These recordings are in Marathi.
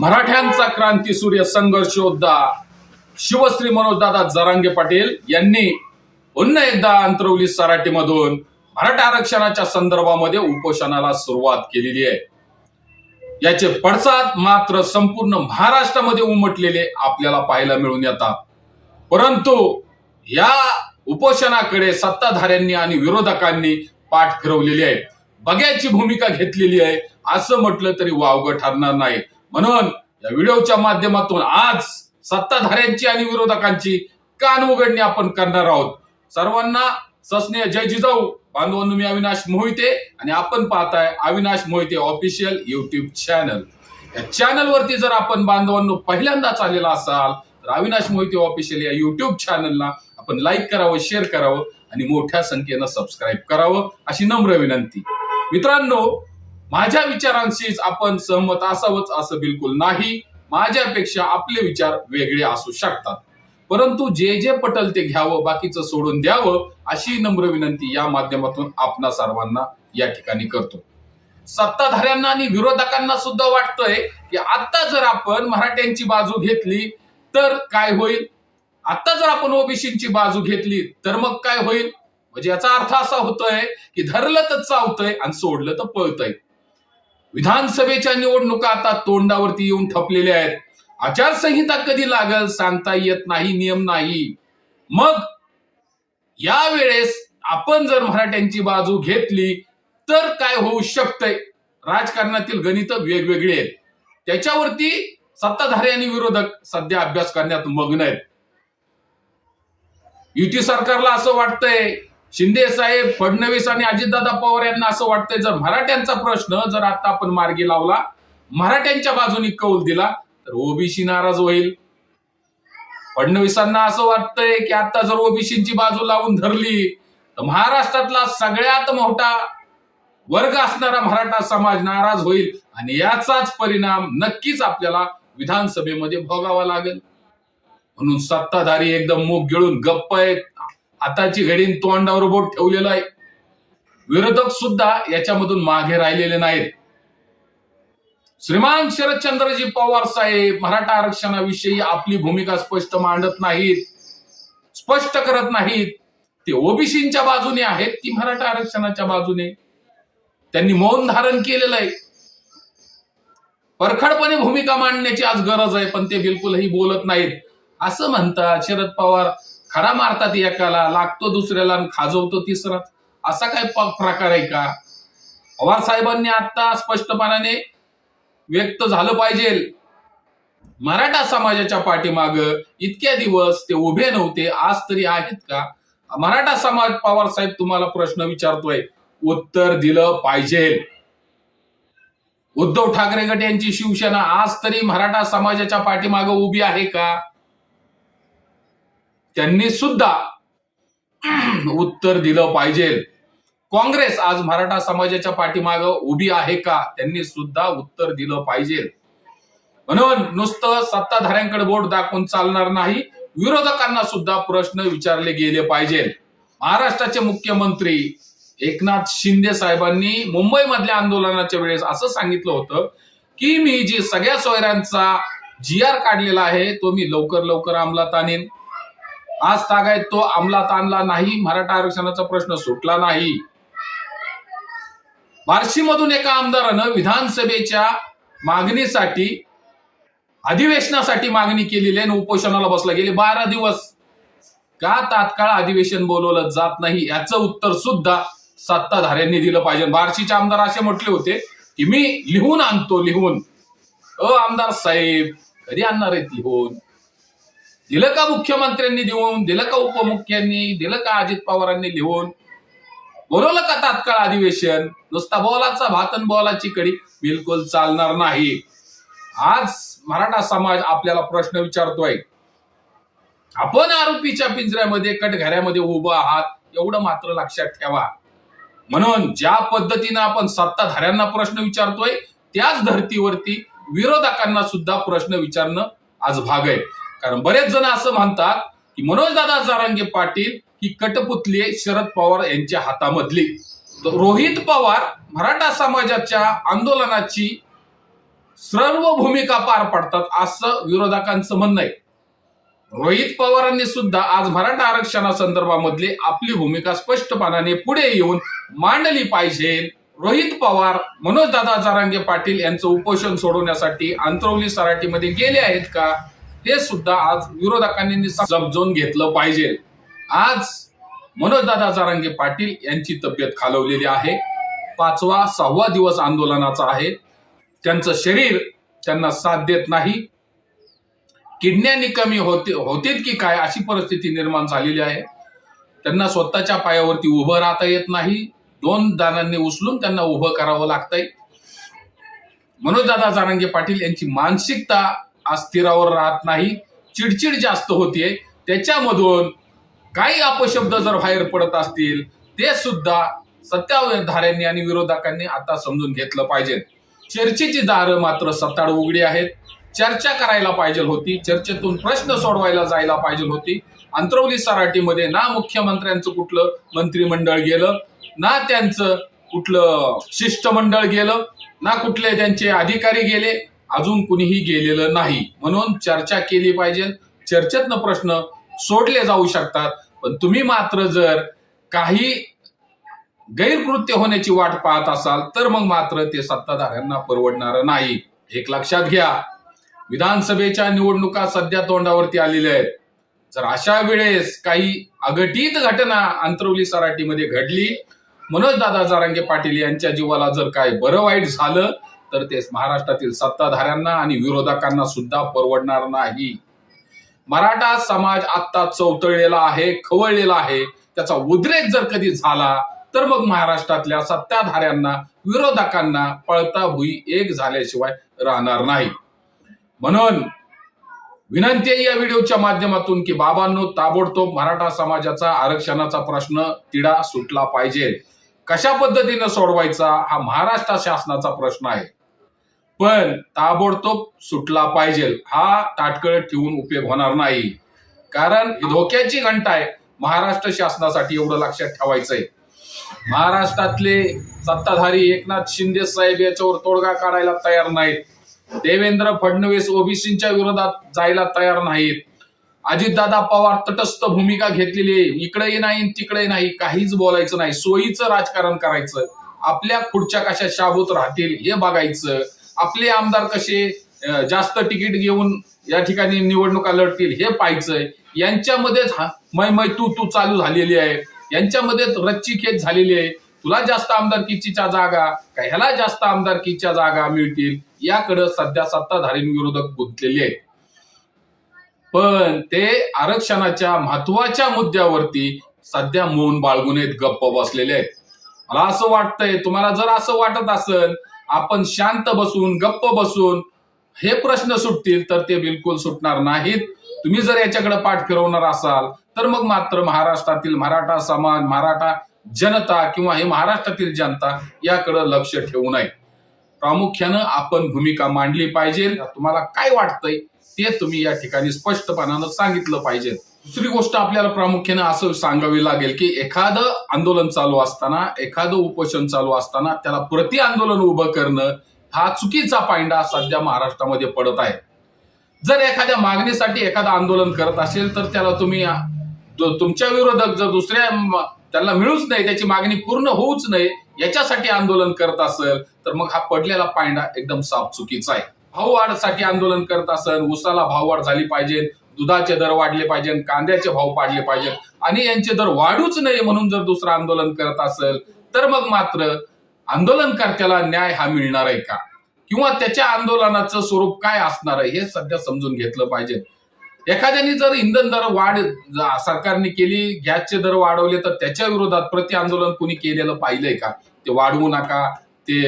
मराठ्यांचा क्रांती सूर्य संघर्ष योद्धा शिवश्री मनोजदादा जरांगे पाटील यांनी पुन्हा एकदा अंतरवली सराटीमधून मराठा आरक्षणाच्या संदर्भामध्ये उपोषणाला सुरुवात केलेली आहे. याचे पडसाद मात्र संपूर्ण महाराष्ट्रामध्ये उमटलेले आपल्याला पाहायला मिळून येतात. परंतु या उपोषणाकडे सत्ताधाऱ्यांनी आणि विरोधकांनी पाठ फिरवलेली आहे. बघ्याची भूमिका घेतलेली आहे. असं म्हटलं तरी वावगं ठरणार नाही. म्हणून या व्हिडिओच्या माध्यमातून आज सत्ताधाऱ्यांची आणि विरोधकांची कान उघडणी आपण करणार आहोत. सर्वांना सस्नेह. जय जिजाऊ. बांधवांनो मी अविनाश मोहिते आणि आपण पाहताय Avinash Mohite official YouTube channel या चॅनल वरती जर आपण बांधवांनो पहिल्यांदाच आलेला असाल तर अविनाश मोहिते ऑफिशियल या युट्यूब चॅनलला आपण लाईक करावं शेअर करावं आणि मोठ्या संख्येनं सबस्क्राईब करावं अशी नम्र विनंती. मित्रांनो माझ्या विचारांशीच आपण सहमत असावंच असं बिलकुल नाही. माझ्यापेक्षा आपले विचार वेगळे असू शकतात. परंतु जे जे पटल ते घ्यावं बाकीचं सोडून द्यावं अशी नम्र विनंती या माध्यमातून आपणा सर्वांना या ठिकाणी करतो. सत्ताधाऱ्यांना आणि विरोधकांना सुद्धा वाटतंय की आता जर आपण मराठ्यांची बाजू घेतली तर काय होईल? आता जर आपण ओबीसीची बाजू घेतली तर मग काय होईल? म्हणजे याचा अर्थ असा होतोय की धरलं तर चावतंय आणि सोडलं तर पळतंय. विधानसभेच्या निवडणुका आता तोंडावरती येऊन ठपलेल्या आहेत. आचारसंहिता कधी लागल सांगता येत नाही नियम नाही. मग या वेळेस आपण जर मराठ्यांची बाजू घेतली तर काय होऊ शकतंय? राजकारणातील गणित वेगवेगळी आहेत. त्याच्यावरती सत्ताधारी आणि विरोधक सध्या अभ्यास करण्यात मग्न आहेत. युती सरकारला असं वाटतंय शिंदे साहेब फडणवीस आणि अजितदादा पवार यांना असं वाटतंय जर मराठ्यांचा प्रश्न जर आता आपण मार्गी लावला मराठ्यांच्या बाजूने कौल दिला तर ओबीसी नाराज होईल. फडणवीसांना असं वाटतंय की आता जर ओबीसीची बाजू लावून धरली तर महाराष्ट्रातला सगळ्यात मोठा वर्ग असणारा मराठा समाज नाराज होईल आणि याचाच परिणाम नक्कीच आपल्याला विधानसभेमध्ये भोगावा लागेल. म्हणून सत्ताधारी एकदम मूग गिळून गप्प आहेत. आताची घडीन तोंडावर बोट ठेवलेलं आहे. विरोधक सुद्धा याच्यामधून मागे राहिलेले नाहीत. श्रीमान शरदचंद्रजी पवार साहेब मराठा आरक्षणाविषयी आपली भूमिका स्पष्ट मांडत नाहीत स्पष्ट करत नाहीत. ते ओबीसीच्या बाजूने आहेत की मराठा आरक्षणाच्या बाजूने? त्यांनी मौन धारण केलेलं आहे. परखडपणे भूमिका मांडण्याची आज गरज आहे पण ते बिलकुलही बोलत नाहीत. असं म्हणतात शरद पवार. खरा मारतात एकाला लागतो दुसऱ्याला आणि खाजवतो तिसरा. असा काय प्रकार आहे का? पवार साहेबांनी आता स्पष्टपणाने व्यक्त झालं पाहिजे. मराठा समाजाच्या पाठीमाग इतक्या दिवस ते उभे नव्हते. आज तरी आहेत का? मराठा समाज पवार साहेब तुम्हाला प्रश्न विचारतोय. उत्तर दिलं पाहिजे. उद्धव ठाकरे गट यांची शिवसेना आज तरी मराठा समाजाच्या पाठीमाग उभी आहे का? त्यांनी सुद्धा उत्तर दिलं पाहिजे. काँग्रेस आज मराठा समाजाच्या पाठीमाग उभी आहे का? त्यांनी सुद्धा उत्तर दिलं पाहिजे. म्हणून नुसतं सत्ताधाऱ्यांकडे बोट दाखवून चालणार नाही विरोधकांना सुद्धा प्रश्न विचारले गेले पाहिजे. महाराष्ट्राचे मुख्यमंत्री एकनाथ शिंदे साहेबांनी मुंबईमधल्या आंदोलनाच्या वेळेस असं सांगितलं होतं की मी जी सगळ्या सोयऱ्यांचा जी आर काढलेला आहे तो मी लवकर लवकर अंमलात आणेन. आज तागायत तो अंमलात आणला नाही मराठा आरक्षणाचा प्रश्न सुटला नाही. बार्शीमधून एका आमदारानं विधानसभेच्या मागणीसाठी अधिवेशनासाठी मागणी केलेली आहे आणि उपोषणाला बसला. गेले बारा दिवस का तात्काळ अधिवेशन बोलवलं जात नाही याचं उत्तर सुद्धा सत्ताधाऱ्यांनी दिलं पाहिजे. बार्शीचे आमदार असे म्हटले होते की मी लिहून आणतो लिहून. अ आमदार साहेब कधी आणणार आहेत लिहून. दिलं का मुख्यमंत्र्यांनी देऊन दिलं का उपमुख्यांनी? दिलं का अजित पवारांनी लिहून? बोलवलं का तात्काळ अधिवेशन? नुसता बोलाचा भातन बोलाची कडी बिलकुल चालणार नाही. आज मराठा समाज आपल्याला प्रश्न विचारतोय. आपण आरोपीच्या पिंजऱ्यामध्ये कटघऱ्यामध्ये उभं आहात एवढं मात्र लक्षात ठेवा. म्हणून ज्या पद्धतीनं आपण सत्ताधाऱ्यांना प्रश्न विचारतोय त्याच धर्तीवरती विरोधकांना सुद्धा प्रश्न विचारणं आज भाग आहे. कारण बरेच जण असं म्हणतात की मनोजदादा जारांगे पाटील ही कटपुतली शरद पवार यांच्या हातामधली. रोहित पवार मराठा समाजाच्या आंदोलनाची सर्व भूमिका पार पडतात असं विरोधकांचं म्हणणं आहे. रोहित पवारांनी सुद्धा आज मराठा आरक्षणासंदर्भामधली आपली भूमिका स्पष्टपणाने पुढे येऊन मांडली पाहिजे. रोहित पवार मनोजदादा जारांगे पाटील यांचं उपोषण सोडवण्यासाठी आंतरवली सराटीमध्ये गेले आहेत का? हे सुद्धा आज विरोधकांनी समजून घेतलं पाहिजे. आज मनोजदादा जारांगे पाटील यांची तब्येत खालवलेली आहे. पाचवा सहावा दिवस आंदोलनाचा आहे. त्यांचं शरीर त्यांना साथ देत नाही. किडन्यांनी कमी होते होतेत की काय अशी परिस्थिती निर्माण झालेली आहे. त्यांना स्वतःच्या पायावरती उभं राहता येत नाही. दोन दारांनी उचलून त्यांना उभं करावं लागतंय. मनोजदादा जारंगे पाटील यांची मानसिकता अस्थिरावर राहत नाही चिडचिड जास्त होतीये. त्याच्यामधून काही अपशब्द जर बाहेर पडत असतील ते सुद्धा सत्ताधाऱ्यांनी आणि विरोधकांनी आता समजून घेतलं पाहिजे. चर्चेची दारं मात्र सत्ताड उघडी आहेत. चर्चा करायला पाहिजे होती. चर्चेतून प्रश्न सोडवायला जायला पाहिजे होती. अंतरवली सराटीमध्ये ना मुख्यमंत्र्यांचं कुठलं मंत्रिमंडळ गेलं ना त्यांचं कुठलं शिष्टमंडळ गेलं ना कुठले त्यांचे अधिकारी गेले अजून कुणीही गेलेलं नाही. म्हणून चर्चा केली पाहिजे. चर्चेतनं प्रश्न सोडले जाऊ शकतात. पण तुम्ही मात्र जर काही गैरकृत्य होण्याची वाट पाहत असाल तर मग मात्र ते सत्ताधाऱ्यांना परवडणार नाही. एक लक्षात घ्या. विधानसभेच्या निवडणुका सध्या तोंडावरती आलेल्या आहेत. जर अशा वेळेस काही अघटित घटना अंतरवली सराटीमध्ये घडली मनोजदादा जारांगे पाटील यांच्या जीवाला जर काय बरं वाईट झालं तर ते महाराष्ट्रातील सत्ताधाऱ्यांना आणि विरोधकांना सुद्धा परवडणार नाही. मराठा समाज आत्ता चौतळलेला आहे खवळलेला आहे. त्याचा उद्रेक जर कधी झाला तर मग महाराष्ट्रातल्या सत्ताधाऱ्यांना विरोधकांना पळता भुई एक झाल्याशिवाय राहणार नाही. म्हणून विनंती आहे या व्हिडिओच्या माध्यमातून की बाबांनो ताबडतोब मराठा समाजाचा आरक्षणाचा प्रश्न तिढा सुटला पाहिजे. कशा पद्धतीनं सोडवायचा हा महाराष्ट्र शासनाचा प्रश्न आहे. पण ताबडतोब सुटला पाहिजे. हा ताटकळ ठेवून उपयोग होणार नाही. कारण धोक्याची घंटा आहे. महाराष्ट्र शासनासाठी एवढं लक्षात ठेवायचंय. महाराष्ट्रातले सत्ताधारी एकनाथ शिंदे साहेब याच्यावर तोडगा काढायला तयार नाहीत. देवेंद्र फडणवीस ओबीसींच्या विरोधात जायला तयार नाहीत. अजितदादा पवार तटस्थ भूमिका घेतलेली आहे. इकडेही नाही तिकडे नाही काहीच बोलायचं नाही. सोयीचं राजकारण करायचं. आपल्या खुर्च्या कशा शाबूत राहतील हे बघायचं. आपले आमदार कसे जास्त तिकीट घेऊन या ठिकाणी निवडणुका लढतील हे पाहायचंय. यांच्यामध्येच मै मै तू तू चालू झालेली आहे. यांच्यामध्येच रच्ची खेच झालेली आहे. तुला जास्त आमदारकीच्या जागा का ह्याला जास्त आमदारकीच्या जागा मिळतील? याकडे सध्या सत्ताधारी विरोधक गुंतलेले आहेत. पण ते आरक्षणाच्या महत्त्वाच्या मुद्द्यावरती सध्या मौन बाळगून आहेत गप्प बसलेले आहेत. मला असं वाटतंय तुम्हाला जर असं वाटत असेल आपण शांत बसून गप्प बसून हे प्रश्न सुटतील तर ते बिलकुल सुटणार नाहीत. तुम्ही जर याच्याकडे पाठ फिरवणार असाल तर मग मात्र महाराष्ट्रातील मराठा समाज मराठा जनता किंवा हे महाराष्ट्रातील जनता याकडे लक्ष ठेवू नये. प्रामुख्यानं आपण भूमिका मांडली पाहिजे. तुम्हाला काय वाटतंय ते तुम्ही या ठिकाणी स्पष्टपणानं सांगितलं पाहिजे. दुसरी गोष्ट आपल्याला प्रामुख्याने असं सांगावी लागेल की एखादं आंदोलन चालू असताना एखादं उपोषण चालू असताना त्याला प्रति आंदोलन उभं करणं हा चुकीचा पायंडा सध्या महाराष्ट्रामध्ये पडत आहे. जर एखाद्या मागणीसाठी एखादं आंदोलन करत असेल तर त्याला तुम्ही तुमच्या विरोधक जर दुसऱ्या त्याला मिळूच नाही त्याची मागणी पूर्ण होऊच नाही याच्यासाठी आंदोलन करत असेल तर मग हा पडलेला पायंडा एकदम साफ चुकीचा आहे. भाववाढसाठी आंदोलन करत असेल उसाला भाववाढ झाली पाहिजे दुधाचे दर वाढले पाहिजे कांद्याचे भाव पाडले पाहिजे. आणि यांचे दर वाढूच नाही म्हणून जर दुसरं आंदोलन करत असेल तर मग मात्र आंदोलनकर्त्याला न्याय हा मिळणार आहे का? किंवा त्याच्या आंदोलनाचं स्वरूप काय असणार आहे हे सध्या समजून घेतलं पाहिजे. एखाद्याने जर इंधन दर वाढ सरकारने केली गॅसचे दर वाढवले तर त्याच्या विरोधात प्रति आंदोलन कुणी केलेलं पाहिलंय का? ते वाढवू नका ते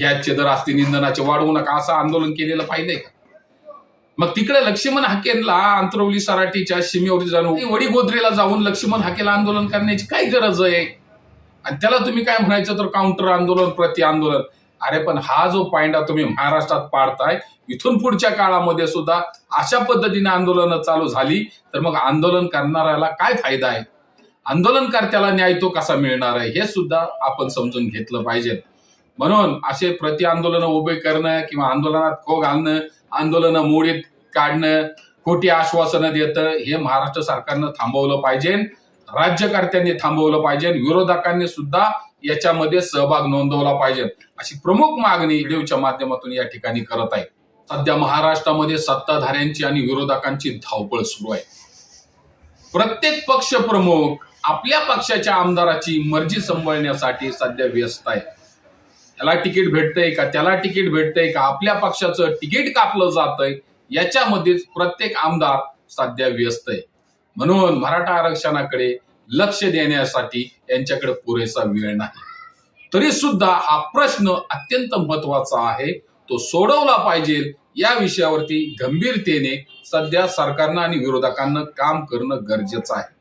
गॅसचे दर असतील इंधनाचे वाढवू नका असं आंदोलन केलेलं पाहिलंय का? मग तिकडे लक्ष्मण हाकेला अंतरवली सराटीच्या सीमेवर जाणून वडी गोद्रेला जाऊन लक्ष्मण हाकेला आंदोलन करण्याची काय गरज आहे? आणि त्याला तुम्ही काय म्हणायचं तर काउंटर आंदोलन प्रति आंदोलन? अरे पण हा जो पायंडा तुम्ही महाराष्ट्रात पाडताय इथून पुढच्या काळामध्ये सुद्धा अशा पद्धतीने आंदोलनं चालू झाली तर मग आंदोलन करणाऱ्याला काय फायदा आहे? आंदोलनकर्त्याला न्याय तो कसा मिळणार आहे? हे सुद्धा आपण समजून घेतलं पाहिजे म्हणून असे प्रति आंदोलन उभे करणं किंवा आंदोलनात खो घालणं आंदोलनं मोडीत काढणं खोटी आश्वासनं देतं हे महाराष्ट्र सरकारनं थांबवलं पाहिजे. राज्यकर्त्यांनी थांबवलं पाहिजे. विरोधकांनी सुद्धा याच्यामध्ये सहभाग नोंदवला पाहिजे. अशी प्रमुख मागणी ईडीओच्या माध्यमातून या ठिकाणी करत आहे. सध्या महाराष्ट्रामध्ये सत्ताधाऱ्यांची आणि विरोधकांची धावपळ सुरू आहे. प्रत्येक पक्ष प्रमुख आपल्या पक्षाच्या आमदाराची मर्जी सांभाळण्यासाठी सध्या व्यस्त आहे. त्याला तिकीट भेटतंय का? त्याला तिकीट भेटतंय का? आपल्या पक्षाचं तिकीट कापलं जातंय याच्यामध्येच प्रत्येक आमदार सध्या व्यस्त आहे. म्हणून मराठा आरक्षणाकडे लक्ष देण्यासाठी यांच्याकडे पुरेसा वेळ नाही. तरी सुद्धा हा प्रश्न अत्यंत महत्त्वाचा आहे. तो सोडवला पाहिजे. या विषयावरती गंभीरतेने सध्या सरकारनं आणि विरोधकांना काम करणं गरजेचं आहे.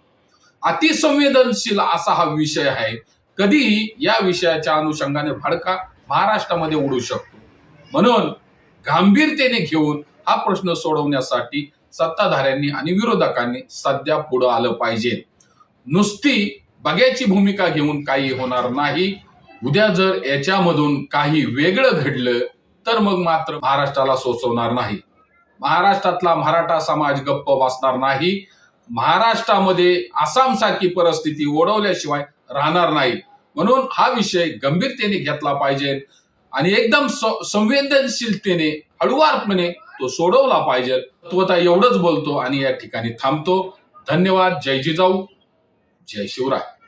अतिसंवेदनशील असा हा विषय आहे. कधीही या विषयाच्या अनुषंगाने भडका. महाराष्ट्रामध्ये उडू शकतो. म्हणून गांभीर्यतेने घेऊन हा प्रश्न सोडवण्यासाठी सत्ताधाऱ्यांनी आणि विरोधकांनी सध्या पुढं आलं पाहिजे. नुसती बघ्याची भूमिका घेऊन काही होणार नाही. उद्या जर याच्यामधून काही वेगळं घडलं तर मग मात्र महाराष्ट्राला सोचवणार नाही. महाराष्ट्रातला मराठा समाज गप्प बसणार नाही. महाराष्ट्रामध्ये आसामसारखी परिस्थिती ओढवल्याशिवाय राहणार नाही. म्हणून हा विषय गंभीरतेने घेतला पाहिजे आणि एकदम संवेदनशीलतेने हळुवारपणे तो सोडवला पाहिजे. तत्वता एवढंच बोलतो आणि या ठिकाणी थांबतो. धन्यवाद. जय जिजाऊ. जय शिवराय.